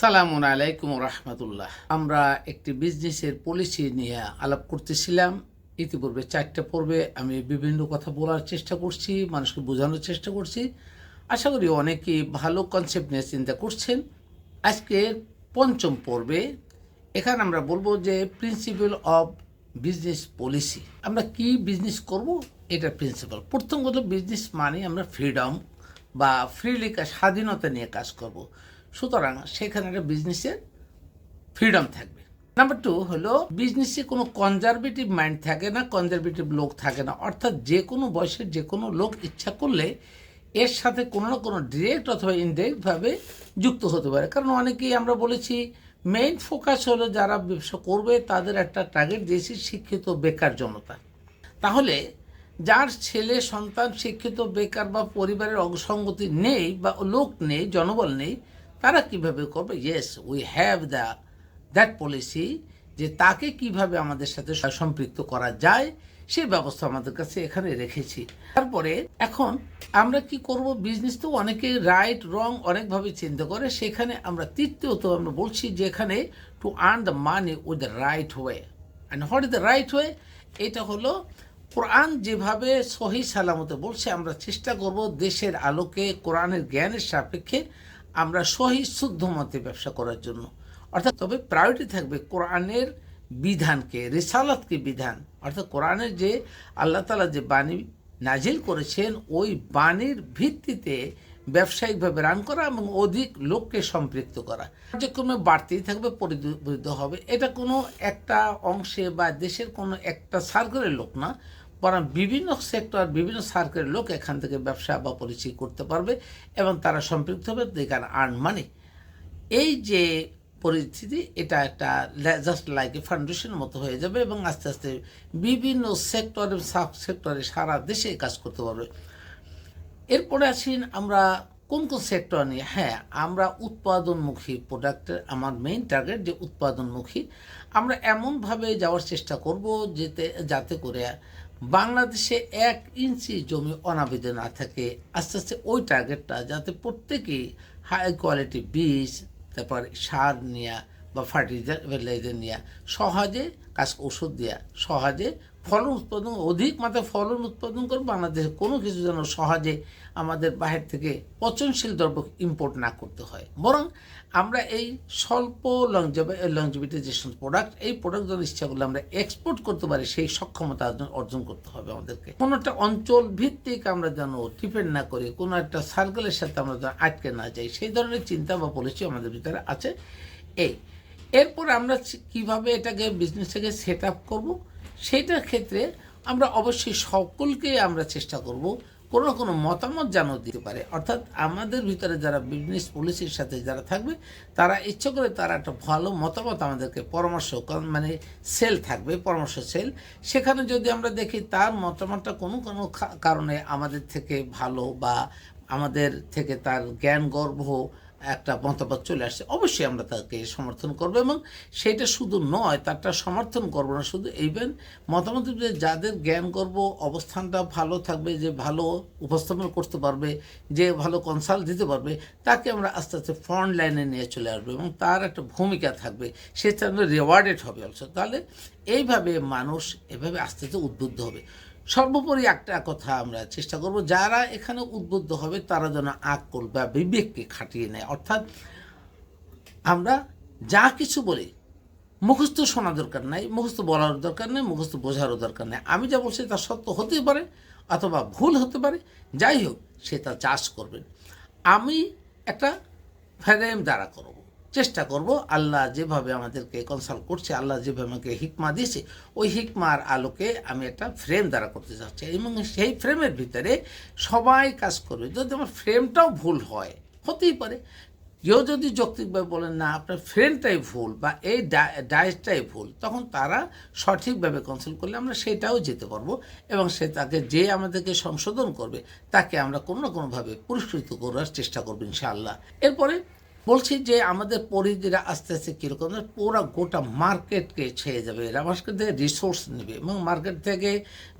সালামুন আলাইকুম রহমতুল্লাহ। আমরা একটি বিজনেসের পলিসি নিয়ে আলাপ করতেছিলাম। ইতিপূর্বে চারটে পর্বে আমি বিভিন্ন কথা বলার চেষ্টা করছি, মানুষকে বোঝানোর চেষ্টা করছি। আশা করি অনেকেই ভালো কনসেপ্ট নিয়ে চিন্তা করছেন। আজকের পঞ্চম পর্বে, এখানে আমরা বলব যে প্রিন্সিপাল অফ বিজনেস পলিসি আমরা কি বিজনেস করব? এটা প্রিন্সিপাল প্রথম কথা বিজনেস মানে আমরা ফ্রিডম বা ফ্রিলি স্বাধীনতা নিয়ে কাজ করব। সুতরাং সেখানে একটা বিজনেসের ফ্রিডম থাকবে। নাম্বার টু হলো বিজনেসে কোনো কনজারভেটিভ মাইন্ড থাকে না কনজারভেটিভ লোক থাকে না। অর্থাৎ যে কোনো বয়সের যে কোনো লোক ইচ্ছা করলে এর সাথে কোনো না কোনো ডিরেক্ট অথবা ইনডিরেক্টভাবে যুক্ত হতে পারে। কারণ অনেকেই আমরা বলেছি মেইন ফোকাস হলো যারা ব্যবসা করবে, তাদের একটা টার্গেট দিয়েছি, শিক্ষিত, বেকার জনতা। তাহলে যার ছেলে, সন্তান, শিক্ষিত, বেকার বা পরিবারের অসঙ্গতি নেই বা লোক নেই, জনবল নেই তারা কীভাবে করবে? Yes we have the that policy যে তাকে কীভাবে আমাদের সাথে সম্পৃক্ত করা যায় সেই ব্যবস্থা আমাদের কাছে এখানে রেখেছি। তারপরে এখন আমরা কি করব? বিজনেস তো অনেকে রাইট রং অনেকভাবে চিন্তা করে। সেখানে আমরা তৃতীয়ত আমরা বলছি যে এখানে to earn the money with the right way and what is the right way এটা হলো কোরআন যেভাবে সহি সালামতে বলছে, আমরা চেষ্টা করব দেশের আলোকে, কোরআনের জ্ঞানের সাপেক্ষে আমরা সহি শুদ্ধ মতে ব্যবসা করার জন্য। অর্থাৎ তবে প্রায়োরিটি থাকবে কোরআনের বিধানকে, রিসালাতকে বিধান। অর্থাৎ কোরআনের যে আল্লাহ তালা যে বাণী নাজিল করেছেন, ওই বাণীর ভিত্তিতে ব্যবসায়িকভাবে রান করা এবং অধিক লোককে সম্পৃক্ত করা। কার্যক্রমে বাড়তেই থাকবে পরিবর্তিত হবে। এটা কোনো একটা অংশে বা দেশের কোনো একটা সার্কেলের লোক না। বরং বিভিন্ন সেক্টর, বিভিন্ন সার্কেলের লোক এখান থেকে ব্যবসা বা পরিচয় করতে পারবে এবং তারা সম্পৃক্ত হবে দে ক্যান আর্ন মানি এই যে পরিস্থিতি, এটা একটা জাস্ট লাইক এ ফাউন্ডেশন মতো হয়ে যাবে এবং আস্তে আস্তে বিভিন্ন সেক্টরে সাব সেক্টরে সারা দেশে কাজ করতে পারবে। এরপরে আসেন আমরা কোন কোন সেক্টর নিয়ে। হ্যাঁ আমরা উৎপাদনমুখী প্রোডাক্টের আমার মেইন টার্গেট যে উৎপাদনমুখী, আমরা এমনভাবে যাওয়ার চেষ্টা করব যেতে, যাতে করে বাংলাদেশে এক ইঞ্চি জমি অনাবিদে না থাকে আস্তে আস্তে ওই টার্গেটটা যাতে প্রত্যেকেই হাই কোয়ালিটি বীজ, তারপর সার নেওয়া বা ফার্টিলাইজার নেওয়া সহজে কাজ ওষুধ দেওয়া সহজে ফলন উৎপাদন, অধিক মাত্রায় ফলন উৎপাদন করে বাংলাদেশে কোনো কিছু যেন সহজে আমাদের বাহির থেকে পচনশীল দ্রব্য ইম্পোর্ট না করতে হয়। বরং আমরা এই স্বল্প লংজিভিটি যে প্রোডাক্ট এই প্রোডাক্ট যেন ইচ্ছা করলে আমরা এক্সপোর্ট করতে পারি, সেই সক্ষমতা অর্জন করতে হবে আমাদেরকে। কোনো একটা অঞ্চল ভিত্তিক আমরা যেন ডিপেন্ড না করি, কোনো একটা সার্কেলের সাথে আমরা যেন আটকে না যাই, সেই ধরনের চিন্তা বা পলিসি আমাদের ভিতরে আছে। এই এরপর আমরা কীভাবে এটাকে বিজনেসটাকে সেট আপ করব সেইটার ক্ষেত্রে আমরা অবশ্যই সকলকে আমরা চেষ্টা করব কোনো না কোনো মতামত যেন দিতে পারে। অর্থাৎ আমাদের ভিতরে যারা বিজনেস পলিসির সাথে যারা থাকবে, তারা ইচ্ছে করে তারা একটা ভালো মতামত আমাদেরকে পরামর্শ মানে সেল থাকবে, পরামর্শ সেল সেখানে যদি আমরা দেখি তার মতামতটা কোনো কোনো কারণে আমাদের থেকে ভালো বা আমাদের থেকে তার জ্ঞান গর্ভ একটা মতামত চলে আসছে, অবশ্যই আমরা তাকে সমর্থন করব এবং সেটা শুধু নয়, তারটা সমর্থন করব না, শুধু ইভেন মতামত দিবে যাদের জ্ঞান গর্ব, অবস্থানটা ভালো থাকবে, যে ভালো উপস্থাপন করতে পারবে, যে ভালো কনসাল্ট দিতে পারবে, তাকে আমরা আস্তে আস্তে ফ্রন্ট লাইনে নিয়ে চলে আসব এবং তার একটা ভূমিকা থাকবে সে তার রিওয়ার্ডেড হবে অলসো তাহলে এইভাবে মানুষ এভাবে আস্তে আস্তে উদ্বুদ্ধ হবে। সর্বোপরি একটা কথা আমরা চেষ্টা করব, যারা এখানে উদ্বুদ্ধ হবে তারা যেন আকল বা বিবেককে খাটিয়ে নেয়। অর্থাৎ আমরা যা কিছু বলি, মুখস্থ শোনা দরকার নাই, মুখস্থ বলার দরকার নেই, মুখস্থ বোঝারও দরকার নেই। আমি যা বলছি তা সত্য হতেই পারে অথবা ভুল হতে পারে, যাই হোক, সে তা চাষ করবেন আমি একটা ফ্রেম দ্বারা করব। চেষ্টা করব আল্লাহ যেভাবে আমাদেরকে কনসাল্ট করছে, আল্লাহ যেভাবে আমাকে হিকমা দিয়েছে, ওই হিকমার আলোকে আমি একটা ফ্রেম দ্বারা করতে চাচ্ছি। এবং সেই ফ্রেমের ভিতরে সবাই কাজ করবে। যদি আমার ফ্রেমটাও ভুল হয়, হতেই পারে। কেউ যদি যৌক্তিকভাবে বলেন না, আপনার ফ্রেমটাই ভুল বা এই ডায়েটটাই ভুল, তখন তারা সঠিকভাবে কনসাল্ট করলে আমরা সেটাও যেতে পারব এবং সে তাকে যে আমাদেরকে সংশোধন করবে, তাকে আমরা কোনো না কোনোভাবে পুরস্কৃত করার চেষ্টা করব ইনশাআল্লাহ। এরপরে বলছি যে আমাদের পরিধিরা আস্তে আস্তে কীরকম পুরো গোটা মার্কেটকে ছেয়ে যাবে এরা মার্কেট থেকে রিসোর্স নেবে এবং মার্কেট থেকে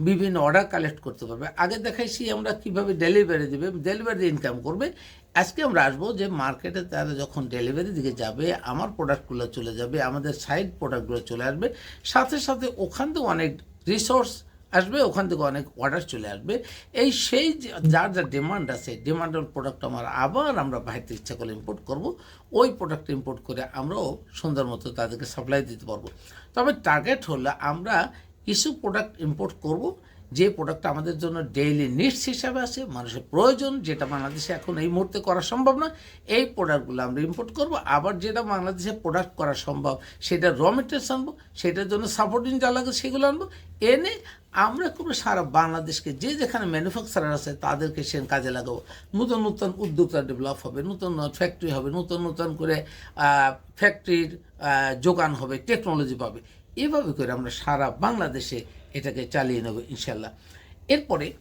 বিভিন্ন অর্ডার কালেক্ট করতে পারবে। আগে দেখাইছি আমরা কীভাবে ডেলিভারি দেবে ডেলিভারি ইনকাম করবে। আজকে আমরা আসব যে মার্কেটে তারা যখন ডেলিভারি দিকে যাবে, আমার প্রোডাক্টগুলো চলে যাবে, আমাদের সাইড প্রোডাক্টগুলো চলে আসবে। সাথে সাথে ওখান থেকে অনেক রিসোর্স আসবে, ওখান থেকে অনেক অর্ডার চলে আসবে। এই সেই যার যার যা ডিমান্ড আছে ডিমান্ডের প্রোডাক্ট আমার আবার আমরা বাইরে ইচ্ছা করে ইম্পোর্ট করব। ওই প্রোডাক্ট ইম্পোর্ট করে আমরাও সুন্দর মতো তাদেরকে সাপ্লাই দিতে পারব। তবে টার্গেট হলো আমরা কিছু প্রোডাক্ট ইম্পোর্ট করব। যে প্রোডাক্টটা আমাদের জন্য ডেইলি নিডস হিসাবে আছে, মানুষের প্রয়োজন, যেটা বাংলাদেশে এখন এই মুহূর্তে করা সম্ভব না, এই প্রোডাক্টগুলো আমরা ইম্পোর্ট করব। আবার যেটা বাংলাদেশে প্রোডাক্ট করা সম্ভব, সেটা র মেটেরিয়ালস আনব, সেটার জন্য সাপোর্টিং যা লাগে সেগুলো আনব। এনে আমরা কোনো সারা বাংলাদেশকে যে যেখানে ম্যানুফ্যাকচারার আছে, তাদেরকে সে কাজে লাগাবো। নতুন নতুন উদ্যোক্তা ডেভেলপ হবে, নতুন নতুন ফ্যাক্টরি হবে, নতুন নতুন করে ফ্যাক্টরির যোগান হবে টেকনোলজি পাবে। এভাবে করে আমরা সারা বাংলাদেশে এটাকে চালিয়ে নেব, ইনশাল্লাহ। এরপরে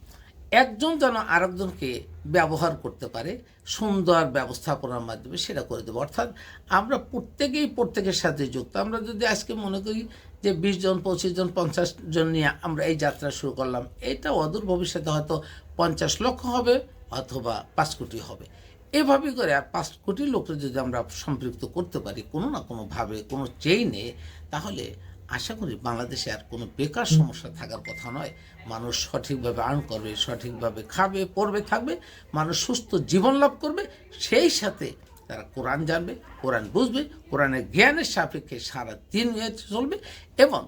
একজন যেন আরেকজনকে ব্যবহার করতে পারে, সুন্দর ব্যবস্থাপনার মাধ্যমে সেটা করে দেবো। অর্থাৎ আমরা প্রত্যেকেই, প্রত্যেকের সাথে যুক্ত। আমরা যদি আজকে মনে করি যে বিশ জন, পঁচিশ জন, পঞ্চাশ জন নিয়ে আমরা এই যাত্রা শুরু করলাম, এটা অদূর ভবিষ্যতে হয়তো পঞ্চাশ লক্ষ হবে অথবা পাঁচ কোটি হবে। এভাবে করে আর পাঁচ কোটি লোককে যদি আমরা সম্পৃক্ত করতে পারি কোনো না কোনোভাবে, কোনো চেইনে তাহলে আশা করি বাংলাদেশে আর কোনো বেকার সমস্যা থাকার কথা নয়। মানুষ সঠিকভাবে আর্ন করবে, সঠিকভাবে খাবে, পড়বে, থাকবে। মানুষ সুস্থ জীবন লাভ করবে। সেই সাথে তারা কোরআন জানবে, কোরআন বুঝবে, কোরআনের জ্ঞানের সাপেক্ষে সারা দিন চলবে এবং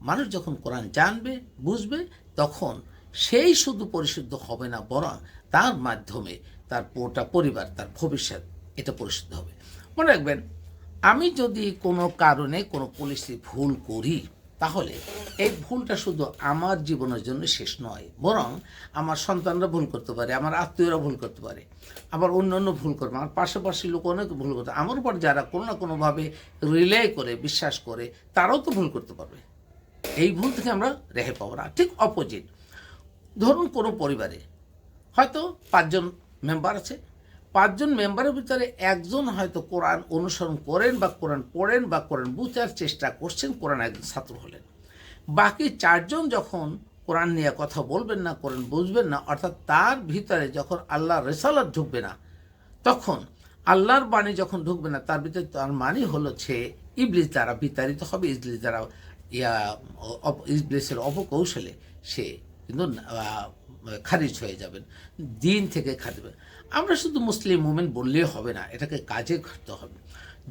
মানুষ যখন কোরআন জানবে, বুঝবে, তখন সেই শুধু পরিশুদ্ধ হবে না, বরং তার মাধ্যমে তার পুরোটা পরিবার, তার ভবিষ্যৎ, এটা পরিশুদ্ধ হবে। মনে রাখবেন আমি যদি কোনো কারণে কোনো পলিসি ভুল করি, তাহলে এই ভুলটা শুধু আমার জীবনের জন্য শেষ নয়, বরং আমার সন্তানরা ভুল করতে পারে, আমার আত্মীয়রা ভুল করতে পারে, আবার অন্য অন্য ভুল করবে, আমার পাশাপাশি লোক অনেক ভুল করতে আমার উপর যারা কোনো না কোনোভাবে রিলে করে, বিশ্বাস করে, তারাও তো ভুল করতে পারবে। এই ভুল থেকে আমরা রেহাই পাবো না, ঠিক অপোজিট ধরুন কোনো পরিবারে হয়তো পাঁচজন মেম্বার আছে পাঁচজন মেম্বারের ভিতরে একজন হয়তো কোরআন অনুসরণ করেন বা কোরআন পড়েন বা কোরআন বুঝার চেষ্টা করছেন, কোরআন একজন ছাত্র হলেন। বাকি চারজন যখন কোরআন নিয়ে কথা বলবেন না, কোরআন বুঝবেন না, অর্থাৎ তার ভিতরে যখন আল্লাহ রেসালাত ঢুকবে না, তখন আল্লাহর বাণী যখন ঢুকবে না, তার ভিতরে তার মানে হলো সে ইবলিস দ্বারা বিতাড়িত হবে, ইবলিস দ্বারা, ইয়া ইবলিসের অপকৌশলে সে কিন্তু খারিজ হয়ে যাবেন, দিন থেকে খাদিবেন আমরা শুধু মুসলিম মুমেন বললেই হবে না, এটাকে কাজে করতে হবে।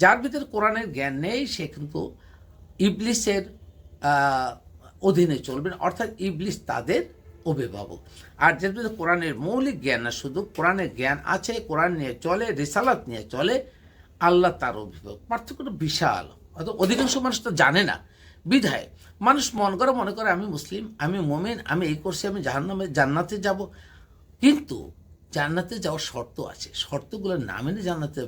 যার ভিতরে কোরআনের জ্ঞান নেই, সে কিন্তু ইবলিসের অধীনে চলবেন অর্থাৎ ইবলিস তাদের অভিভাবক। আর ভিতরে কোরআনের মৌলিক জ্ঞান না, শুধু কোরআনের জ্ঞান আছে, কোরআন নিয়ে চলে, রিসালাত নিয়ে চলে, আল্লাহ তার অভিভাবক। পার্থক্যটা বিশাল। অর্থাৎ অধিকাংশ মানুষ তো জানে না। বিধায়, মানুষ মন করে, মনে করে, আমি মুসলিম, আমি মোমেন, আমি এই করছি, আমি জাহান্নামে, জান্নাতে যাব। কিন্তু জান্নাতে যাওয়ার শর্ত আছে। শর্তগুলো না মেনে জান্নাতে